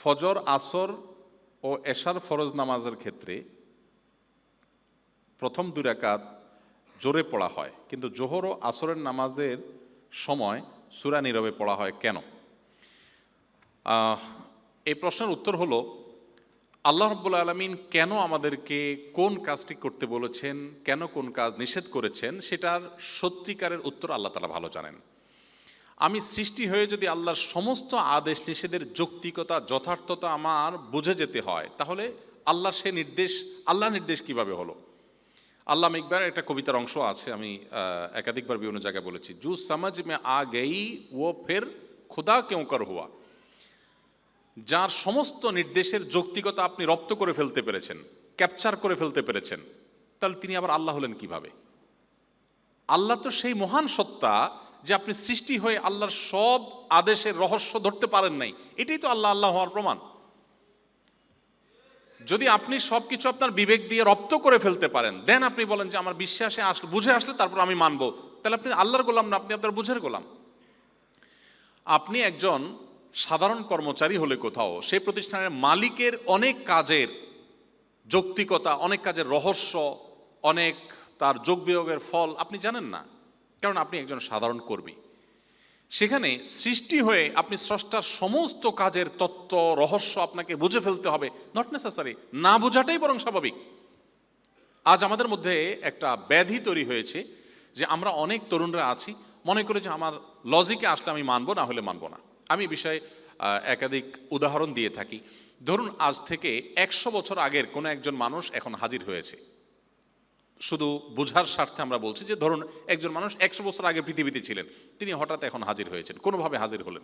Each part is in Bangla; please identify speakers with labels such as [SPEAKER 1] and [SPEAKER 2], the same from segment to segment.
[SPEAKER 1] ফজর, আসর ও এশার ফরজ নামাজের ক্ষেত্রে প্রথম দুই রাকাত জোরে পড়া হয়। কিন্তু জোহর ও আসরের নামাজের সময় সুরা নীরবে পড়া হয় কেন? এই প্রশ্নের উত্তর হলো, আল্লাহ রব্বুল আলমিন কেন আমাদেরকে কোন কাজটি করতে বলেছেন, কেন কোন কাজ নিষেধ করেছেন, সেটার সত্যিকারের উত্তর আল্লাহ তালা ভালো জানেন। আমি সৃষ্টি হয়ে যদি আল্লাহর সমস্ত আদেশ, নিষেধের যৌক্তিকতা, যথার্থতা আমার বুঝে যেতে হয়, তাহলে আল্লাহর সে নির্দেশ আল্লাহ নির্দেশ কীভাবে হলো? আল্লাহ ইকবার একটা কবিতার অংশ আছে, আমি একাধিকবার বিভিন্ন জায়গায় বলেছি। জু সমাজ মে আ গেই, ও ফের খুদা কেউ কর হুয়া। যার সমস্ত নির্দেশের যৌক্তিকতা আপনি রপ্ত করে ফেলতে পেরেছেন, ক্যাপচার করে ফেলতে পেরেছেন, তাহলে তিনি আবার আল্লাহ হলেন কীভাবে? আল্লাহ তো সেই মহান সত্তা যে আপনি সৃষ্টি হয়ে আল্লাহর সব আদেশের রহস্য ধরতে পারেন নাই। এটাই তো আল্লাহ আল্লাহ হওয়ার প্রমাণ। যদি আপনি সব কিছু আপনার বিবেক দিয়ে রপ্ত করে ফেলতে পারেন দেন আপনি বলেন যে আমার বিশ্বাসে আসলে বুঝে আসলে তারপর আমি মানবো। তাহলে আপনি আল্লাহর গোলাম না, আপনি আপনার বুঝের গোলাম। আপনি একজন সাধারণ কর্মচারী হলে কোথাও, সেই প্রতিষ্ঠানের মালিকের অনেক কাজের যৌক্তিকতা, অনেক কাজের রহস্য, অনেক তার যোগ বিয়োগের ফল, আপনি জানেন না। কারণ আপনি একজন সাধারণ কর্মী। সেখানে সৃষ্টি হয়ে আপনি স্রষ্টার সমস্ত কাজের তত্ত্ব, রহস্য আপনাকে বুঝে ফেলতে হবে। নট নেসেসারি না বোঝাটাই বরং স্বাভাবিক। আজ আমাদের মধ্যে একটা ব্যাধি তৈরি হয়েছে যে আমরা অনেক তরুণরা আছি। মনে করে যে আমার লজিকে আসলে আমি মানবো, না হলে মানবো না। আমি বিষয়ে একাধিক উদাহরণ দিয়ে থাকি। ধরুন আজ থেকে একশো বছর আগের কোনো একজন মানুষ এখন হাজির হয়েছে। শুধু বোঝার স্বার্থে আমরা বলছি যে, ধরুন একজন মানুষ একশো বছর আগে পৃথিবীতে ছিলেন, তিনি হঠাৎ এখন হাজির হয়েছেন, কোনোভাবে হাজির হলেন।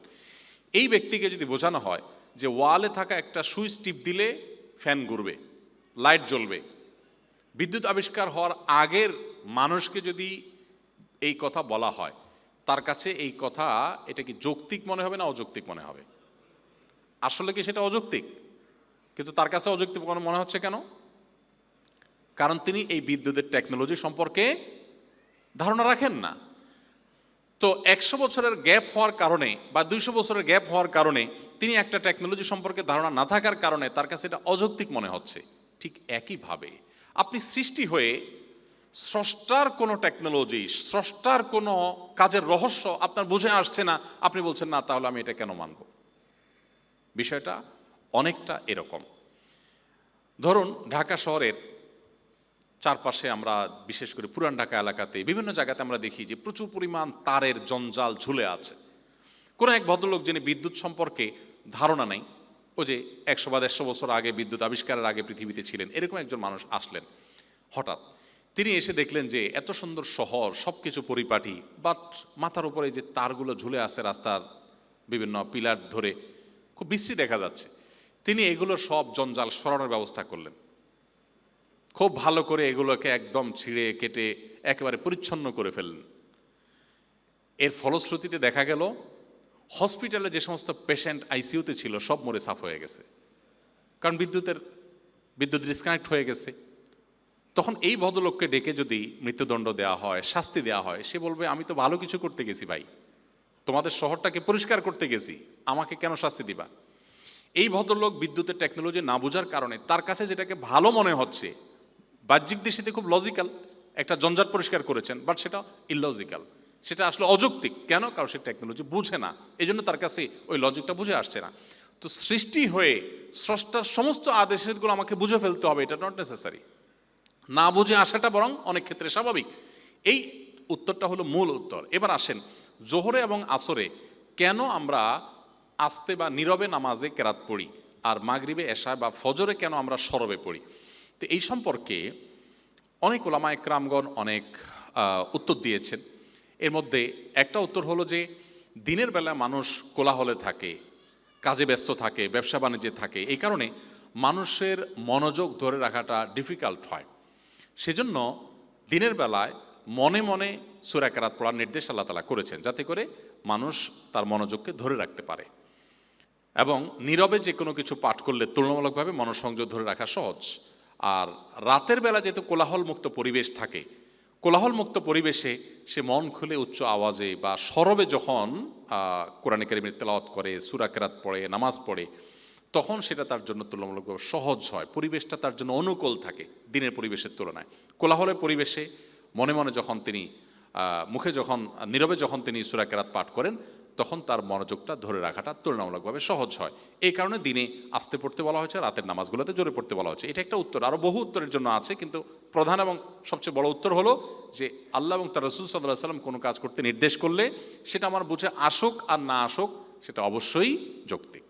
[SPEAKER 1] এই ব্যক্তিকে যদি বোঝানো হয় যে, ওয়ালে থাকা একটা সুইচ টিপ দিলে ফ্যান ঘুরবে, লাইট জ্বলবে, বিদ্যুৎ আবিষ্কার হওয়ার আগের মানুষকে যদি এই কথা বলা হয়, তার কাছে এই কথা, এটা কি যৌক্তিক মনে হবে না অযৌক্তিক মনে হবে? আসলে কি সেটা অযৌক্তিক? কিন্তু তার কাছে অযৌক্তিক মনে হচ্ছে কেন? কারণ তিনি এই বিদ্যুতের টেকনোলজি সম্পর্কে ধারণা রাখেন না। তো একশো বছরের গ্যাপ হওয়ার কারণে বা দুইশো বছরের গ্যাপ হওয়ার কারণে তিনি একটা টেকনোলজি সম্পর্কে ধারণা না থাকার কারণে তার কাছে এটা অযৌক্তিক মনে হচ্ছে। ঠিক একইভাবে আপনি সৃষ্টি হয়ে স্রষ্টার কোনো টেকনোলজি স্রষ্টার কোনো কাজের রহস্য আপনার বুঝে আসছে না, আপনি বলছেন, না, তাহলে আমি এটা কেন মানব? বিষয়টা অনেকটা এরকম। ধরুন, ঢাকা শহরের চারপাশে আমরা, বিশেষ করে পুরান ঢাকা এলাকাতে, বিভিন্ন জায়গাতে আমরা দেখি যে প্রচুর পরিমাণ তারের জঞ্জাল ঝুলে আছে। কোনো এক ভদ্রলোক যিনি বিদ্যুৎ সম্পর্কে ধারণা নেই, ও যে একশো বা দেড়শো বছর আগে বিদ্যুৎ আবিষ্কারের আগে পৃথিবীতে ছিলেন, এরকম একজন মানুষ আসলেন। হঠাৎ তিনি এসে দেখলেন যে এত সুন্দর শহর সব কিছু পরিপাটি, বাট মাথার উপরে যে তারগুলো ঝুলে আছে রাস্তার বিভিন্ন পিলার ধরে, খুব বিশ্রী দেখা যাচ্ছে। তিনি এগুলোর সব জঞ্জাল সরানোর ব্যবস্থা করলেন। খুব ভালো করে এগুলোকে একদম ছিঁড়ে, কেটে একেবারে পরিচ্ছন্ন করে ফেললেন। এর ফলশ্রুতিতে দেখা গেল, হসপিটালে যে সমস্ত পেশেন্ট আইসিইউতে ছিল, সব মরে সাফ হয়ে গেছে। কারণ বিদ্যুতের, বিদ্যুৎ ডিসকানেক্ট হয়ে গেছে। তখন এই ভদ্রলোককে ডেকে যদি মৃত্যুদণ্ড দেওয়া হয়, শাস্তি দেওয়া হয়, সে বলবে, আমি তো ভালো কিছু করতে গেছি ভাই। তোমাদের শহরটাকে পরিষ্কার করতে গেছি। আমাকে কেন শাস্তি দিবা? এই ভদ্রলোক বিদ্যুতের টেকনোলজি না বোঝার কারণে তার কাছে যেটাকে ভালো মনে হচ্ছে বাহ্যিক দৃষ্টিতে খুব লজিক্যাল একটা জঞ্জাট পরিষ্কার করেছেন বাট সেটা ইললজিক্যাল সেটা আসলে অযৌক্তিক। কেন? কারণ সে টেকনোলজি বুঝে না। এই জন্য তার কাছে ওই লজিকটা বুঝে আসছে না। তো সৃষ্টি হয়ে স্রষ্টার সমস্ত আদেশগুলো আমাকে বুঝে ফেলতে হবে, এটা নট নেসেসারি না বুঝে আসাটা বরং অনেক ক্ষেত্রে স্বাভাবিক। এই উত্তরটা হলো মূল উত্তর। এবার আসেন, জোহরে এবং আসরে কেন আমরা আস্তে বা নীরবে নামাজে কেরাত পড়ি, আর মাগরিবে, এশায় বা ফজরে কেন আমরা সরবে পড়ি? তো এই সম্পর্কে অনেক ওলামায় ক্রামগণ অনেক উত্তর দিয়েছেন। এর মধ্যে একটা উত্তর হলো যে, দিনের বেলা মানুষ কোলাহলে থাকে, কাজে ব্যস্ত থাকে, ব্যবসা বাণিজ্যে থাকে, এই কারণে মানুষের মনোযোগ ধরে রাখাটা ডিফিকাল্ট হয়। সেজন্য দিনের বেলায় মনে মনে সুরা কেরাত পড়ার নির্দেশ আল্লাহ তালা করেছেন, যাতে করে মানুষ তার মনোযোগকে ধরে রাখতে পারে। এবং নীরবে যে কোনো কিছু পাঠ করলে তুলনামূলকভাবে মনোসংযোগ ধরে রাখা সহজ। আর রাতের বেলা যেহেতু কোলাহল মুক্ত পরিবেশ থাকে কোলাহল মুক্ত পরিবেশে সে মন খুলে উচ্চ আওয়াজে বা সরবে যখন কোরআন কারিমের তেলাওয়াত করে, সুরা কেরাত পড়ে, নামাজ পড়ে, তখন সেটা তার জন্য তুলনামূলকভাবে সহজ হয়। পরিবেশটা তার জন্য অনুকূল থাকে দিনের পরিবেশের তুলনায়। কোলাহলের পরিবেশে মনে মনে যখন তিনি মুখে যখন, নীরবে যখন তিনি সুরা কেরাত পাঠ করেন তখন তার মনোযোগটা ধরে রাখাটা তুলনামূলকভাবে সহজ হয়। এই কারণে দিনে আসতে পড়তে বলা হয়েছে, রাতের নামাজগুলোতে জোরে পড়তে বলা হয়েছে। এটা একটা উত্তর। আরও বহু উত্তরের জন্য আছে, কিন্তু প্রধান এবং সবচেয়ে বড় উত্তর হলো যে আল্লাহ এবং তার রসুল সাল্লাহ সাল্লাম কোনো কাজ করতে নির্দেশ করলে সেটা আমার বুঝে আসুক আর না আসুক, সেটা অবশ্যই যৌক্তিক।